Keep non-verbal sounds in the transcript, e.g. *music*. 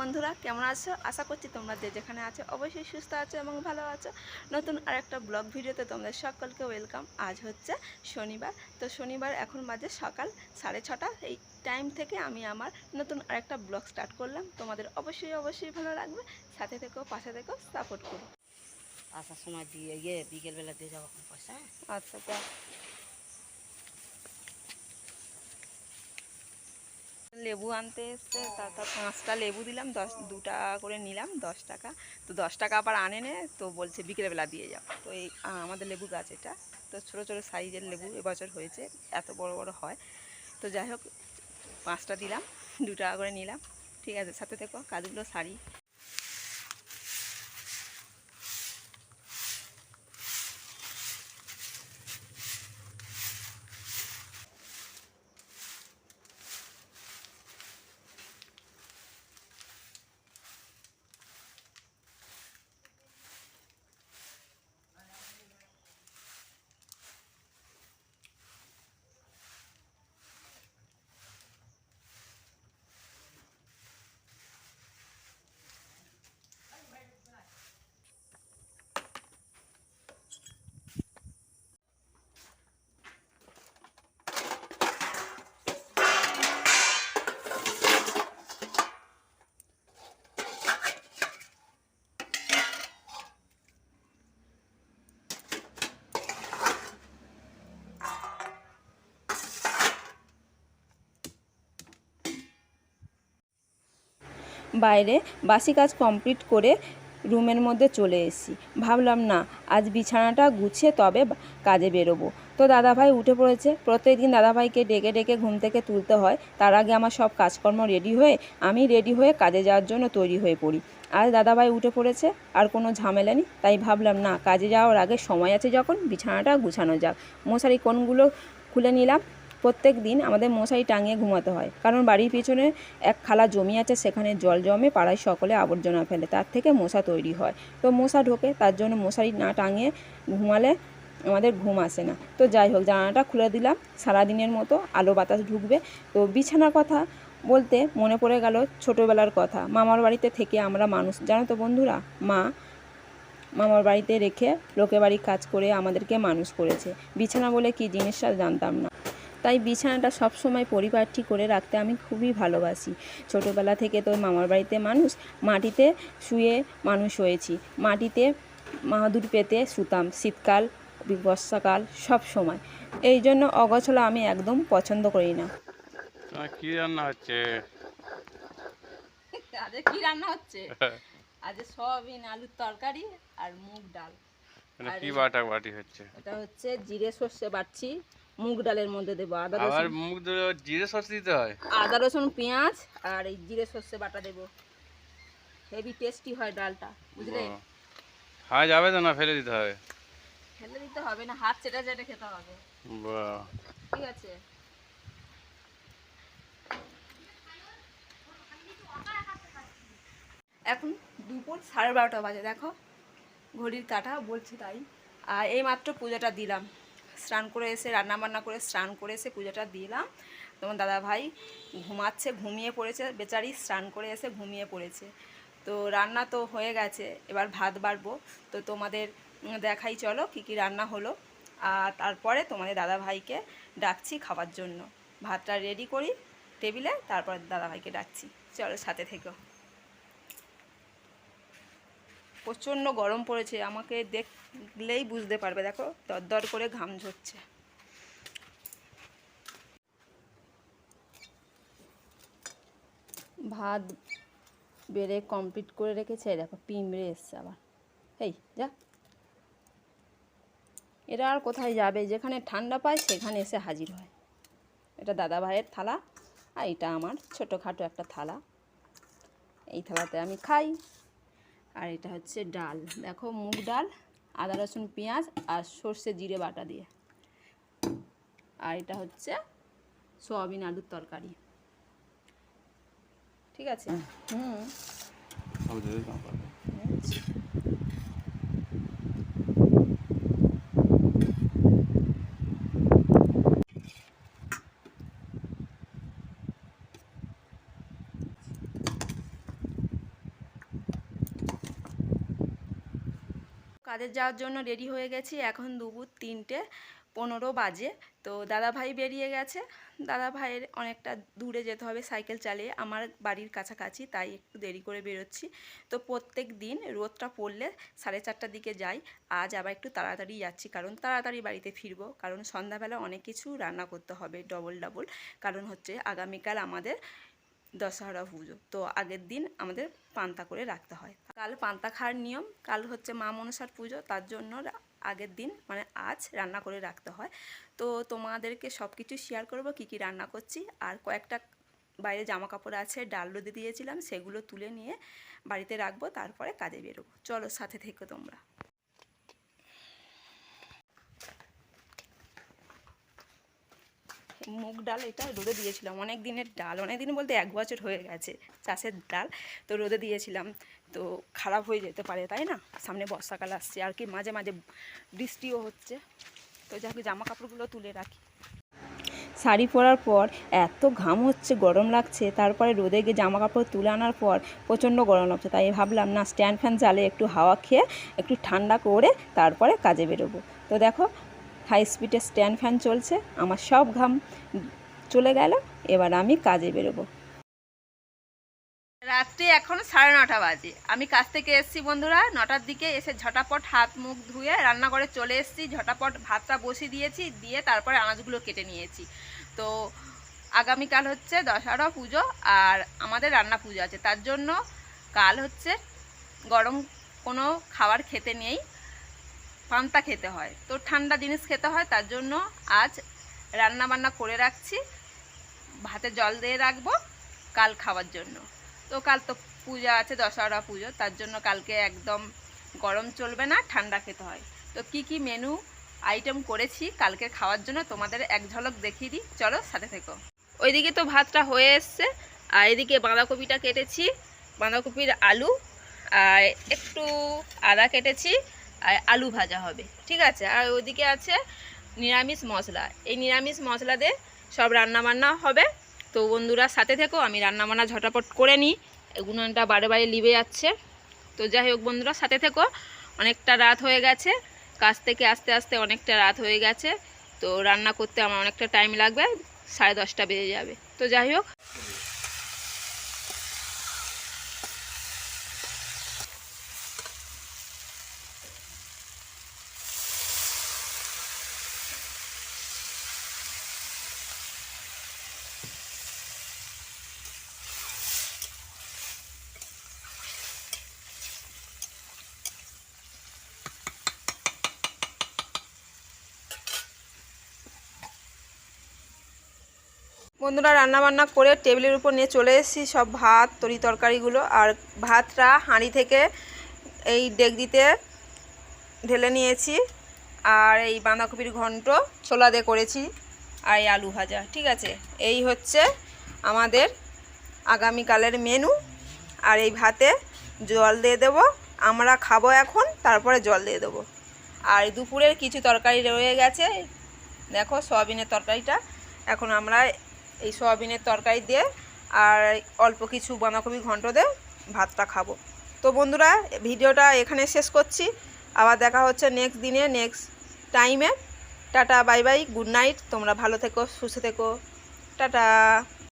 বন্ধুরা কেমন আছো? আশা করছি তোমরা যে যেখানে আছো অবশ্যই সুস্থ আছো এবং ভালো আছো। নতুন আরেকটা ব্লগ ভিডিওতে তোমাদের সকলকে ওয়েলকাম আজ হচ্ছে শনিবার। তো শনিবার এখন বাজে সকাল সাড়ে ছটা। এই টাইম থেকে আমি আমার নতুন আরেকটা ব্লগ স্টার্ট করলাম। তোমাদের অবশ্যই অবশ্যই ভালো লাগবে। সাথে থেকেও পাশে থেকেও সাপোর্ট করো। আসার সময় দিয়ে গিয়ে বিকেলবেলা দিয়ে যাব পয়সা? আচ্ছা লেবু আনতে এসছে তারপর পাঁচটা লেবু দিলাম, দশ দু টাকা করে নিলাম, দশ টাকা। তো দশ টাকা আবার আনে নে, তো বলছে বিকেলবেলা দিয়ে যাও। তো এই আমাদের লেবু গাছ এটা। তো ছোটো ছোটো সাইজের লেবু এবছর হয়েছে, এত বড় বড় হয়। তো যাই হোক, পাঁচটা দিলাম দু টাকা করে নিলাম। ঠিক আছে, সাথে থেকো, কাজগুলো সারি। বাইরে বাসি কাজ কমপ্লিট করে রুমের মধ্যে চলে এসেছি। ভাবলাম, না, আজ বিছানাটা গুছিয়ে তবে কাজে বেরোবো। তো দাদাভাই উঠে পড়েছে। প্রত্যেকদিন দাদাভাইকে ডেকে ডেকে ঘুম থেকে তুলতে হয়। তার আগে আমার সব কাজকর্ম রেডি হয়ে, আমি রেডি হয়ে কাজে যাওয়ার জন্য তৈরি হয়ে পড়ি। আজ দাদাভাই উঠে পড়েছে, আর কোনো ঝামেলা নেই। তাই ভাবলাম, না, কাজে যাওয়ার আগে সময় আছে যখন, বিছানাটা গুছানো যাক। মশারি কোনগুলো খুলে নিলাম? প্রত্যেক দিন আমাদের মশারি টাঙিয়ে ঘুমাতে হয়। কারণ বাড়ির পিছনে এক খালা জমি আছে, সেখানে জল জমে পাড়ায় সকলে আবর্জনা ফেলে, তার থেকে মশা তৈরি হয়। তো মশা ঢোকে, তার জন্য মশারি না টাঙিয়ে ঘুমালে আমাদের ঘুম আসে না। তো যাই হোক, জানালাটা খুলে দিলাম, সারাদিনের মতো আলো বাতাস ঢুকবে। তো বিছানার কথা বলতে মনে পড়ে গেল ছোটোবেলার কথা। মামার বাড়িতে থেকে আমরা মানুষ। জানো তো বন্ধুরা, মা মামার বাড়িতে রেখে লোকের বাড়ি কাজ করে আমাদেরকে মানুষ করেছে। বিছানা বলে কি জিনিসটা জানতাম না। তাই বিছানাটা সবসময় পরিপাটি করে রাখতে আমি খুবই ভালোবাসি। ছোটোবেলা থেকে তো মামার বাড়িতে মানুষ মাটিতে শুয়ে মানুষ হয়েছি। মাটিতে মাদুর পেতে শুতাম শীতকাল বর্ষাকাল সব সময়। এই জন্য অগছলা আমি একদম পছন্দ করি না। কি রান্না হচ্ছে? *laughs* আজ কি রান্না হচ্ছে? *laughs* আজ সয়াবিন আলুর তরকারি আর মুগ ডাল। মানে কি বাটা বাটি হচ্ছে? এটা হচ্ছে জিরে সর্ষে বাটছি। মুগ ডালের মধ্যে দেবো আদা রসুন। মুখ ধরে জিরে সস দিতে হয়? আদা রসুন পেঁয়াজ আর এই জিরে সর্ষে বাটা দেবো। হেভি টেস্টি হয় ডালটা বুঝলে। খাওয়া যাবে তো না ফেলে দিতে হবে? ফেলে দিতে হবে না হাত চেটে চেটে খেতে হবে। বাহ। ঠিক আছে। এখন দুপুর সাড়ে বারোটা বাজে দেখো। ঘড়ির কাটা বলছে তাই। আর এই মাত্র পূজাটা দিলাম। স্নান করে এসে রান্না বান্না করে স্নান করে এসে পুজোটা দিলাম। তোমার দাদা ভাই ঘুমাচ্ছে, ঘুমিয়ে পড়েছে, বেচারি স্নান করে এসে ঘুমিয়ে পড়েছে। তো রান্না তো হয়ে গেছে, এবার ভাত বাড়বো। তো তোমাদের দেখাই চলো কী কী রান্না হলো। আর তারপরে তোমাদের দাদা ভাইকে ডাকছি খাবার জন্য। ভাতটা রেডি করি, টেবিলে, তারপর দাদা ভাইকে ডাকছি। চলো সাথে থেকো। প্রচণ্ড গরম পড়েছে, আমাকে দেখলেই বুঝতে পারবে, দেখো, দরদর করে ঘাম ঝরছে। ভাত বেড়ে কমপ্লিট করে রেখেছে দেখো পিঁমড়ে এসছে আবার। এই যা। এরা আর কোথায় যাবে? যেখানে ঠান্ডা পায়, সেখানে এসে হাজির হয়। এটা দাদা ভাইয়ের থালা, আর এটা আমার ছোটোখাটো একটা থালা। এই থালাতে আমি খাই। আর এটা হচ্ছে ডাল। দেখো মুগ ডাল আদা রসুন পেঁয়াজ আর সর্ষে জিরে বাটা দিয়ে। আর এটা হচ্ছে সোয়াবিন আলুর তরকারি। ঠিক আছে? হুম। কাজের যাওয়ার জন্য রেডি হয়ে গেছি। এখন দুপুর তিনটে পনেরো বাজে। তো দাদা ভাই বেরিয়ে গেছে। দাদা ভাইয়ের অনেকটা দূরে যেতে হবে সাইকেল চালিয়ে। আমার বাড়ির কাছাকাছি, তাই একটু দেরি করে বেরোচ্ছি। তো প্রত্যেক দিন রোদটা পড়লে সাড়ে চারটার দিকে যাই। আজ আবার একটু তাড়াতাড়ি যাচ্ছি, কারণ তাড়াতাড়ি বাড়িতে ফিরবো। কারণ সন্ধ্যাবেলা অনেক কিছু রান্না করতে হবে ডবল ডাবল কারণ হচ্ছে আগামীকাল আমাদের দশহরা পুজো। তো আগের দিন আমাদের পান্তা করে রাখতে হয়। কাল পান্তা খাওয়ার নিয়ম, কাল হচ্ছে মা মনসার পুজো, তার জন্য আগের দিন মানে আজ রান্না করে রাখতে হয়। তো তোমাদেরকে সব কিছু শেয়ার করব, কী কী রান্না করছি। আর কয়েকটা বাইরে জামা কাপড় আছে ডাল রোদে দিয়েছিলাম, সেগুলো তুলে নিয়ে বাড়িতে রাখব, তারপরে কাজে বেরোবো। চলো সাথে থেকো তোমরা। মুগ ডাল এটা রোদে দিয়েছিলাম। অনেক দিনের ডাল, অনেক দিন বলতে এক বছর হয়ে গেছে চাষের ডাল, তো রোদে দিয়েছিলাম। তো খারাপ হয়ে যেতে পারে, তাই না? সামনে বর্ষাকাল আসছে, আর কি মাঝে মাঝে বৃষ্টিও হচ্ছে। তো যাকে জামা কাপড়গুলো তুলে রাখি। শাড়ি পরার পর এত ঘাম হচ্ছে, গরম লাগছে, তারপরে রোদে গিয়ে জামা কাপড় তুলে আনার পর প্রচণ্ড গরম লাগছে। তাই ভাবলাম, না, স্ট্যান্ড ফ্যান চালে একটু হাওয়া খেয়ে একটু ঠান্ডা করে তারপরে কাজে বেরোবো। তো দেখো হাই স্পিডে স্ট্যান্ড ফ্যান চলছে, আমার সব ঘাম চলে গেল, এবার আমি কাজে বেরোবো। রাত্রি এখন সাড়ে নটা বাজে। আমি কাজ থেকে এসেছি বন্ধুরা, নটার দিকে এসে ঝটাপট হাত মুখ ধুয়ে রান্নাঘরে চলে এসেছি, ঝটাপট ভাতটা বসিয়ে দিয়েছি, দিয়ে তারপরে আনাজগুলো কেটে নিয়েছি। তো আগামীকাল হচ্ছে দশহরা পুজো আর আমাদের রান্না পুজো আছে। তার জন্য কাল হচ্ছে গরম কোনো খাবার খেতে নেই। পান্তা খেতে হয়। তো ঠান্ডা জিনিস খেতে হয়, তার জন্য আজ রান্না বান্না করে রাখছি। ভাতে জল দিয়ে রাখব কাল খাওয়ার জন্য। তো কাল তো পূজা আছে, দশহরা পুজো, তার জন্য কালকে একদম গরম চলবে না, ঠান্ডা খেতে হয়। তো কি কি মেনু আইটেম করেছি কালকে খাওয়ার জন্য তোমাদের এক ঝলক দেখিয়ে দিই। চলো সাথে থেকো। ওইদিকে তো ভাতটা হয়ে এসছে, আর এদিকে বাঁধাকপিটা কেটেছি। বাঁধাকপির আলু, আর একটু আদা কেটেছি। আর আলু ভাজা হবে, ঠিক আছে? আর ওইদিকে আছে নিরামিষ মশলা। এই নিরামিষ মশলা দিয়ে সব রান্নাবান্না হবে। তো বন্ধুরা, সাথে থেকো, আমি রান্নাবান্না ঝটাপট করে নিই। উনুনটা বারে বারে লিবে যাচ্ছে। তো যাই হোক বন্ধুরা, সাথে থেকো, অনেকটা রাত হয়ে গেছে। কাজ থেকে আস্তে আস্তে অনেকটা রাত হয়ে গেছে। তো রান্না করতে আমার অনেকটা টাইম লাগবে, সাড়ে দশটা বেজে যাবে। তো যাই হোক। বন্ধুরা রান্না বান্না করে টেবিলের উপর নিয়ে চলে এসেছি সব ভাত, তরি তরকারিগুলো আর ভাতটা হাঁড়ি থেকে এই ডেগজিতে ঢেলে নিয়েছি আর এই বাঁধাকপির ঘন্ট ছোলা দিয়ে করেছি আর এই আলু ভাজা, ঠিক আছে? এই হচ্ছে আমাদের আগামীকালের মেনু আর এই ভাতে জল দিয়ে দেবো, আমরা খাব এখন, তারপরে জল দিয়ে দেবো। আর দুপুরের কিছু তরকারি রয়ে গেছে, দেখো সয়াবিনের তরকারিটা, এখন আমরা এই সয়াবিনের তরকারি দিয়ে আর অল্প কিছু বাঁধাকপি ঘন্ট দিয়ে ভাতটা খাব। তো বন্ধুরা, ভিডিওটা এখানে শেষ করছি। আবার দেখা হচ্ছে নেক্সট দিনে নেক্সট টাইমে tata bye bye good night তোমরা ভালো থেকো, সুস্থ থেকো। টাটা।